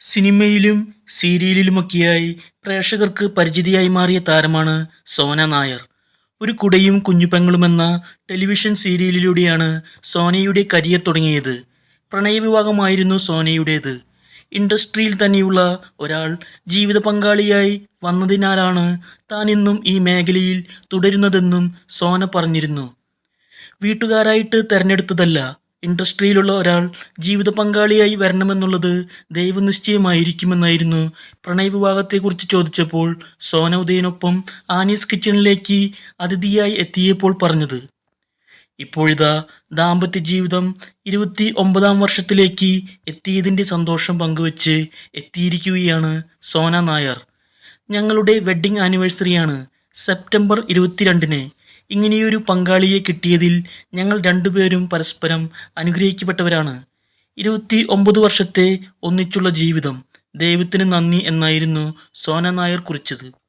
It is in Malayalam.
സിനിമയിലും സീരിയലിലുമൊക്കെയായി പ്രേക്ഷകർക്ക് പരിചിതിയായി മാറിയ താരമാണ് സോന നായർ. ഒരു കുടയും കുഞ്ഞുപെങ്ങളും എന്ന ടെലിവിഷൻ സീരിയലിലൂടെയാണ് സോനയുടെ കരിയർ തുടങ്ങിയത്. പ്രണയവിഭാഗമായിരുന്നു സോനയുടേത്. ഇൻഡസ്ട്രിയിൽ തന്നെയുള്ള ഒരാൾ ജീവിത പങ്കാളിയായി വന്നതിനാലാണ് താൻ ഇന്നും ഈ മേഖലയിൽ തുടരുന്നതെന്നും സോന പറഞ്ഞിരുന്നു. വീട്ടുകാരായിട്ട് തെരഞ്ഞെടുത്തതല്ല ഇൻഡസ്ട്രിയിലുള്ള ഒരാൾ ജീവിത പങ്കാളിയായി വരണമെന്നുള്ളത് ദൈവനിശ്ചയമായിരിക്കുമെന്നായിരുന്നു പ്രണയവിവാഹത്തെക്കുറിച്ച് ചോദിച്ചപ്പോൾ സോന ഉദയനൊപ്പം ആനീസ് കിച്ചണിലേക്ക് അതിഥിയായി എത്തിയപ്പോൾ പറഞ്ഞത് ഇപ്പോഴിതാ ദാമ്പത്യ ജീവിതം ഇരുപത്തി ഒമ്പതാം വർഷത്തിലേക്ക് എത്തിയതിന്റെ സന്തോഷം പങ്കുവച്ച് എത്തിയിരിക്കുകയാണ് സോന നായർ. ഞങ്ങളുടെ വെഡ്ഡിംഗ് ആനിവേഴ്സറിയാണ് സെപ്റ്റംബർ ഇരുപത്തിരണ്ടിന്. ഇങ്ങനെയൊരു പങ്കാളിയെ കിട്ടിയതിൽ ഞങ്ങൾ രണ്ടുപേരും പരസ്പരം അനുഗ്രഹിക്കപ്പെട്ടവരാണ്. ഇരുപത്തി ഒമ്പത് വർഷത്തെ ഒന്നിച്ചുള്ള ജീവിതം ദൈവത്തിന് നന്ദി എന്നായിരുന്നു സോന നായർ കുറിച്ചത്.